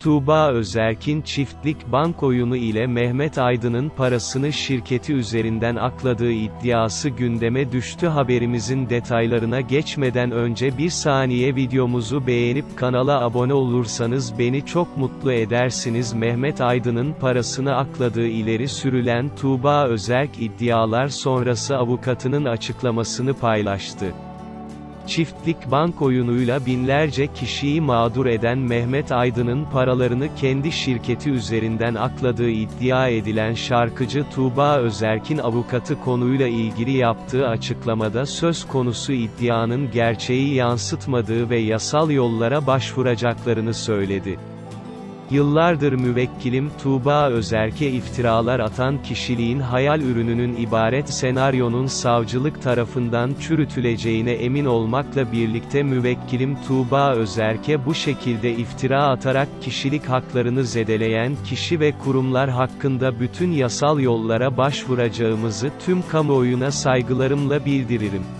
Tuğba Özerk'in çiftlik bank oyunu ile Mehmet Aydın'ın parasını şirketi üzerinden akladığı iddiası gündeme düştü haberimizin detaylarına geçmeden önce bir saniye videomuzu beğenip kanala abone olursanız beni çok mutlu edersiniz Mehmet Aydın'ın parasını akladığı ileri sürülen Tuğba Özerk iddialar sonrası avukatının açıklamasını paylaştı. Çiftlik bank oyunuyla binlerce kişiyi mağdur eden Mehmet Aydın'ın paralarını kendi şirketi üzerinden akladığı iddia edilen şarkıcı Tuğba Özerk'in avukatı konuyla ilgili yaptığı açıklamada söz konusu iddianın gerçeği yansıtmadığı ve yasal yollara başvuracaklarını söyledi. Yıllardır müvekkilim Tuğba Özerk'e iftiralar atan kişiliğin hayal ürününün ibaret senaryonun savcılık tarafından çürütüleceğine emin olmakla birlikte müvekkilim Tuğba Özerk'e bu şekilde iftira atarak kişilik haklarını zedeleyen kişi ve kurumlar hakkında bütün yasal yollara başvuracağımızı tüm kamuoyuna saygılarımla bildiririm